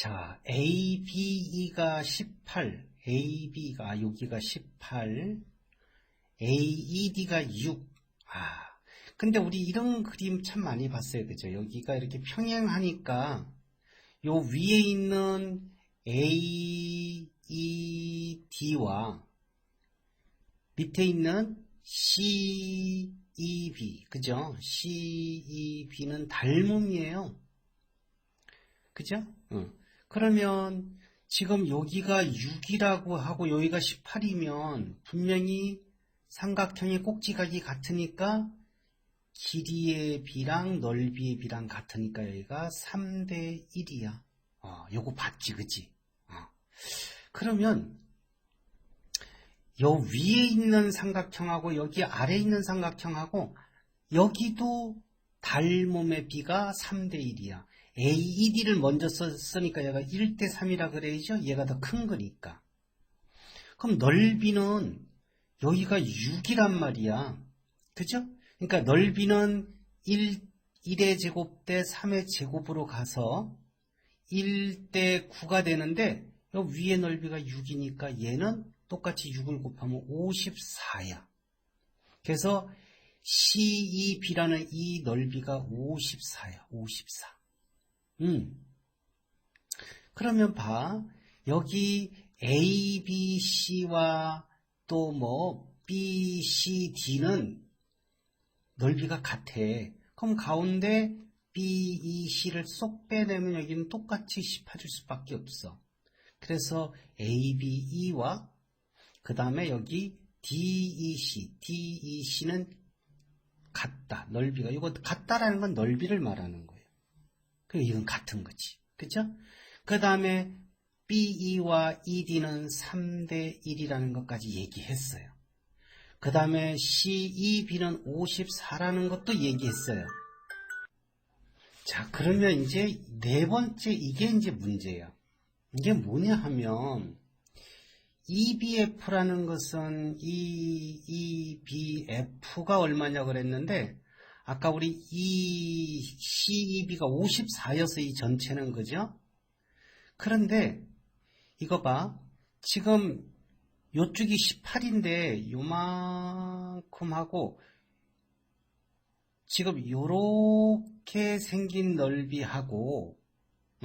자, ABE가 18, AB가 여기가 18, AED가 6. 아, 근데 우리 이런 그림 참 많이 봤어요. 그죠? 여기가 이렇게 평행하니까 요 위에 있는 AED와 밑에 있는 CEB, 그죠? CEB는 닮음이에요. 그죠? 응. 그러면 지금 여기가 6이라고 하고 여기가 18이면 분명히 삼각형의 꼭지각이 같으니까 길이의 비랑 넓이의 비랑 같으니까 여기가 3대 1이야. 어, 요거 봤지, 그지? 어. 그러면 요 위에 있는 삼각형하고 여기 아래에 있는 삼각형하고 여기도 닮음의 비가 3대 1이야. AED를 먼저 썼으니까 얘가 1대 3이라 그래야죠. 얘가 더 큰 거니까. 그럼 넓이는 여기가 6이란 말이야. 그죠? 그러니까 넓이는 1, 1의 제곱 대 3의 제곱으로 가서 1대 9가 되는데 위에 넓이가 6이니까 얘는 똑같이 6을 곱하면 54야. 그래서 CEB라는 이 넓이가 54야. 54. 음. 그러면 봐. 여기 A, B, C와 또 뭐 B, C, D는 넓이가 같아. 그럼 가운데 B, E, C를 쏙 빼내면 여기는 똑같이 18일 수밖에 없어. 그래서 A, B, E와 그 다음에 여기 DEC, DEC는 같다. 넓이가. 이거 같다라는 건 넓이를 말하는 거예요. 그 이건 같은 거지. 그죠? 그 다음에 BE와 ED는 3대 1이라는 것까지 얘기했어요. 그 다음에 CEB는 54라는 것도 얘기했어요. 자, 그러면 이제 네 번째, 이게 이제 문제야. 이게 뭐냐 하면, EBF라는 것은 이 EBF가 얼마냐 그랬는데 아까 우리 이 CEB가 54여서 이 전체는 그죠? 그런데 이거 봐. 지금 요쪽이 18인데 요만큼 하고 지금 요렇게 생긴 넓이하고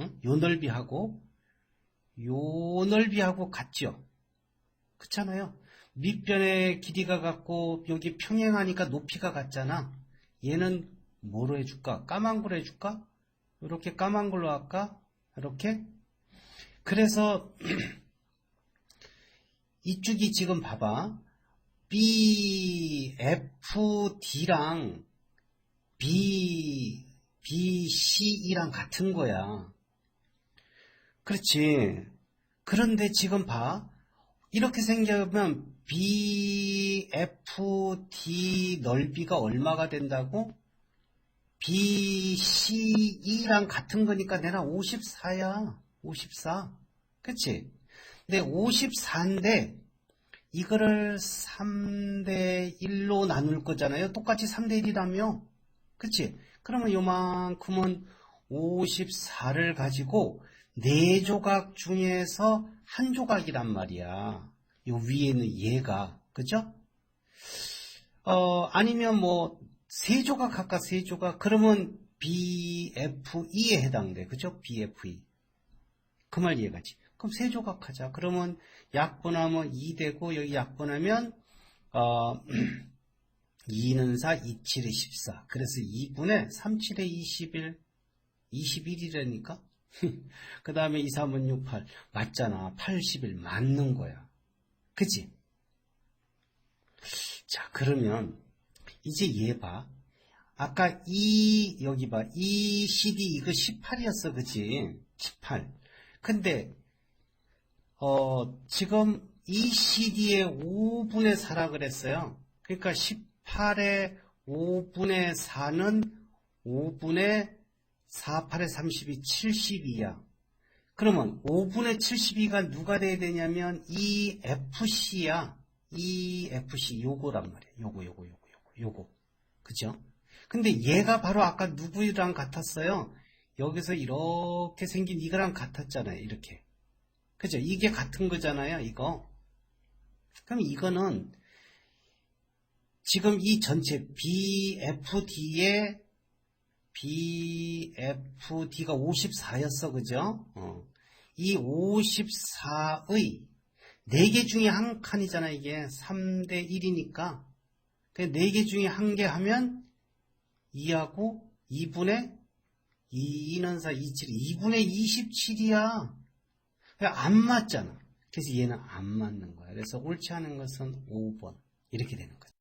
응? 요 넓이하고 요 넓이하고 같죠? 그렇잖아요. 밑변의 길이가 같고 여기 평행하니까 높이가 같잖아. 얘는 뭐로 해줄까? 까만 걸로 해줄까? 이렇게 까만 걸로 할까? 이렇게? 그래서 이쪽이 지금 봐봐. B, F, D랑 B, B, C, E랑 같은 거야. 그렇지. 그런데 지금 봐. 이렇게 생겨면 BFD 넓이가 얼마가 된다고? BCE랑 같은 거니까 내가 54야. 54. 그치? 근데 54인데 이거를 3대 1로 나눌 거잖아요. 똑같이 3대 1이라며. 그치? 그러면 요만큼은 54를 가지고 네 조각 중에서 한 조각이란 말이야. 요 위에는 얘가, 그죠? 어, 아니면 뭐, 세 조각 할까, 세 조각? 그러면 BFE에 해당돼. 그죠? BFE. 그 말 이해가지. 그럼 세 조각 하자. 그러면 약분하면 2 되고, 여기 약분하면, 어, 2는 4, 2, 7에 14. 그래서 2분의 3, 7에 21, 21이라니까? 그 다음에 2, 3은 6, 8. 맞잖아. 80일 맞는 거야. 그치? 자, 그러면, 이제 얘 봐. 아까 이, 여기 봐. 이 CD 이거 18이었어. 그치? 18. 근데, 어, 지금 이 CD의 5분의 4라 그랬어요. 그러니까 18의 5분의 4는 5분의 4, 8에 32, 72야. 그러면 5분의 72가 누가 돼야 되냐면 이 FC야. 이 FC 요거란 말이야. 요거 요거 요거 요거 요거. 그죠? 근데 얘가 바로 아까 누구랑 같았어요? 여기서 이렇게 생긴 이거랑 같았잖아요. 이렇게. 그죠? 이게 같은 거잖아요. 이거. 그럼 이거는 지금 이 전체 BFD의 BFD가 54였어. 그죠? 어. 이 54의 4개 중에 한 칸이잖아. 이게 3대 1이니까. 그 4개 중에 한 개 하면 2하고 2분의 2, 2는 4 27, 2분의 27이야. 안 맞잖아. 그래서 얘는 안 맞는 거야. 그래서 옳지 않은 것은 5번. 이렇게 되는 거죠.